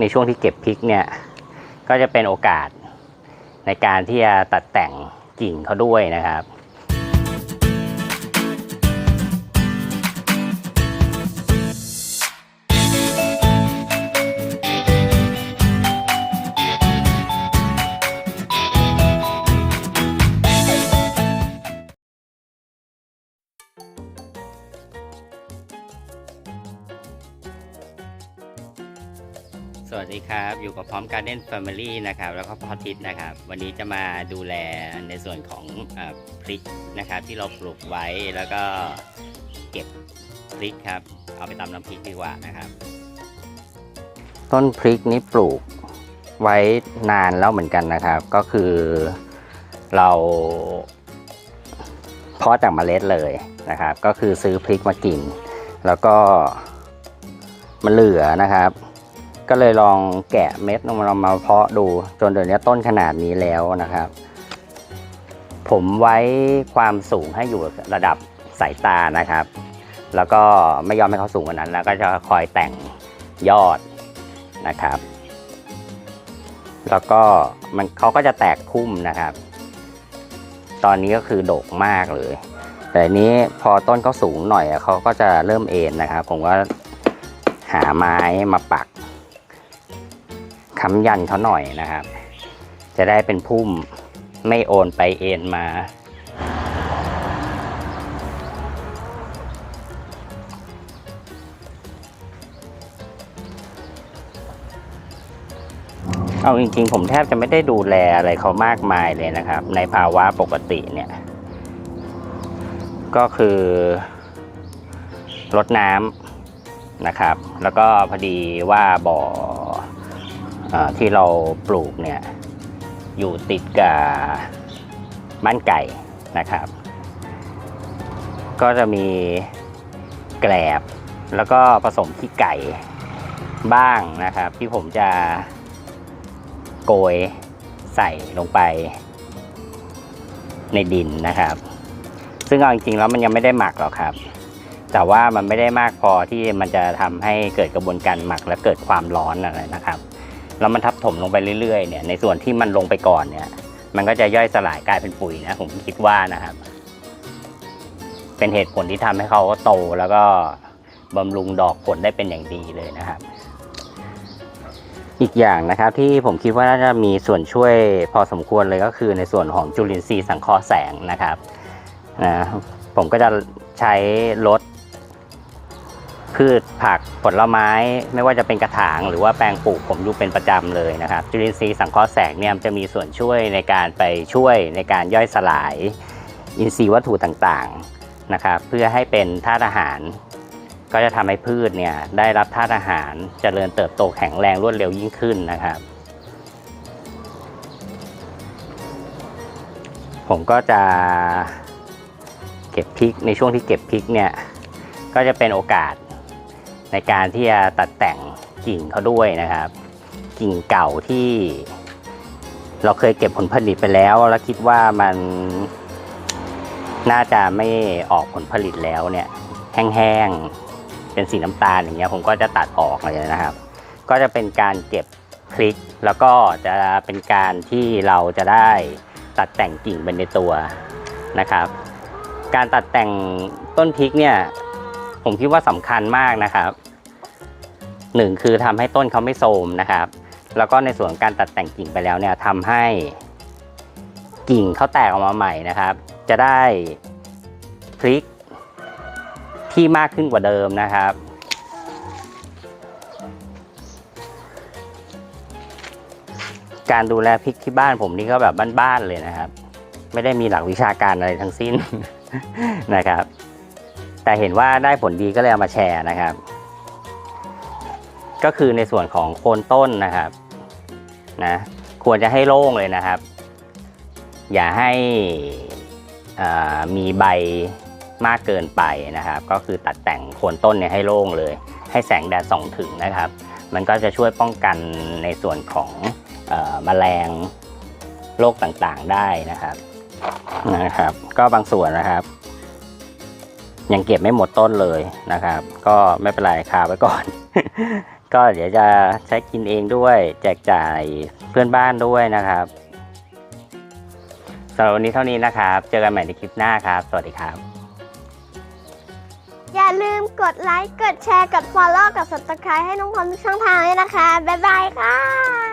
ในช่วงที่เก็บพริกเนี่ย ก็จะเป็นโอกาสในการที่จะตัดแต่งกิ่งเขาด้วยนะครับ สวัสดีครับ อยู่กับพร้อมการเล่น Family นะครับ แล้วก็พอทิศนะครับ วันนี้จะมาดูแลในส่วนของออพริกนะครับ ที่เราปลูกไว้แล้วก็เก็บพริกครับ เอาไปตำน้ำพริกดีกว่านะครับ ต้นพริกนี้ปลูกไว้นานแล้วเหมือนกันนะครับ ก็คือเราเพาะจากเมล็ดเลยนะครับ ก็คือซื้อพริกมากิน แล้วก็มันเหลือนะครับ ก็เลยลองแกะเม็ดลงมาลองมาเพาะดูจนเดี๋ยวนี้ต้นขนาดนี้แล้วนะครับ ผมไว้ความสูงให้อยู่ระดับสายตานะครับ แล้วก็ไม่ยอมให้เขาสูงกว่านั้น แล้วก็จะคอยแต่งยอดนะครับ แล้วก็มันเขาก็จะแตกพุ่มนะครับ ตอนนี้ก็คือโดกมากเลย แต่นี้พอต้นเขาสูงหน่อยเขาก็จะเริ่มเอ็นนะครับ ผมก็หาไม้มาปัก ค้ำยันเขาหน่อยนะครับ จะได้เป็นพุ่มไม่โอนไปเอ็นมา เอาจริงๆ ผมแทบจะไม่ได้ดูแลอะไรเขามากมายเลยนะครับ ในภาวะปกติเนี่ย ก็คือรดน้ำนะครับ แล้วก็พอดีว่าบ่อเออ ที่เราปลูกเนี่ยอยู่ติดกับบ้านไก่นะครับ ก็จะมีแกลบแล้วก็ผสมขี้ไก่บ้างนะครับ ที่ผมจะโกยใส่ลงไปในดินนะครับ ซึ่งเอาจริงๆแล้วมันยังไม่ได้หมักหรอกครับ แต่ว่ามันไม่ได้มากพอที่มันจะทำให้เกิดกระบวนการหมักและเกิดความร้อนอะไรนะครับ แล้วมันทับถมลงไปเรื่อยๆเนี่ยในส่วนที่มันลงไปก่อนเนี่ย มันก็จะย่อยสลายกลายเป็นปุ๋ยนะผมคิดว่านะครับ เป็นเหตุผลที่ทำให้เขาโตแล้วก็บำรุงดอกผลได้เป็นอย่างดีเลยนะครับ อีกอย่างนะครับที่ผมคิดว่าน่าจะมีส่วนช่วยพอสมควรเลยก็คือในส่วนของจุลินทรีย์สังเคราะห์แสงนะครับนะผมก็จะใช้ลด พืชผักผลไม้ไม่ว่าจะเป็นกระถาง หรือว่าแปลงปลูกผมอยู่เป็นประจำเลยนะครับจุลินทรีย์สังเคราะห์แสงเนี่ยจะมีส่วนช่วยในการไปช่วยในการย่อยสลาย อินทรีย์วัตถุต่างๆนะครับเพื่อให้เป็นธาตุอาหาร ก็จะทำให้พืชเนี่ยได้รับธาตุอาหารจเจริญเติบโตแข็งแรงรวดเร็วยิ่งขึ้นนะครับ ผมก็จะเก็บพริกในช่วงที่เก็บพริกเนี่ยก็จะเป็นโอกาส ในการที่จะตัดแต่งกิ่งเขาด้วยนะครับ กิ่งเก่าที่ เราเคยเก็บผลผลิตไปแล้ว แล้วคิดว่ามันน่าจะไม่ออกผลผลิตแล้วเนี่ย แห้งๆเป็นสีน้ำตาลอย่างเงี้ย ผมก็จะตัดออกเลยนะครับ ก็จะเป็นการเก็บพริก แล้วก็จะเป็นการที่เราจะได้ตัดแต่งกิ่งเป็นในตัวนะครับ การตัดแต่งต้นพริกเนี่ย ผมคิดว่าสำคัญมากนะครับ หนึ่งคือทำให้ต้นเขาไม่โทมนะครับ แล้วก็ในส่วนการตัดแต่งกิ่งไปแล้วเนี่ยทำให้กิ่งเขาแตกออกมาใหม่นะครับ จะได้พริกที่มากขึ้นกว่าเดิมนะครับ การดูแลพริกที่บ้านผมนี่ก็แบบบ้านๆเลยนะครับ ไม่ได้มีหลักวิชาการอะไรทั้งสิ้นนะครับ แต่เห็นว่าได้ผลดีก็เลยเอามาแชร์นะครับ ก็คือในส่วนของโคนต้นนะครับนะควรจะให้โล่งเลยนะครับ อย่าให้มีใบมากเกินไปนะครับ ก็คือตัดแต่งโคนต้นเนี่ยให้โล่งเลย ให้แสงแดดส่องถึงนะครับ มันก็จะช่วยป้องกันในส่วนของออแมลงโรคต่างๆได้นะครับนะครับ ก็บางส่วนนะครับ ยังเก็บไม่หมดต้นเลยนะครับ ก็ไม่เป็นไรคาไว้ก่อน ก็เดี๋ยวจะใช้กินเองด้วย แจกจ่ายเพื่อนบ้านด้วยนะครับสำหรับวันนี้เท่านี้นะครับ เจอกันใหม่ในคลิปหน้าครับ สวัสดีครับ อย่าลืมกดไลค์ กดแชร์ กด follow กด subscribe ให้น้องพรทุกช่องทางเลยนะคะ บ๊ายบายค่ะ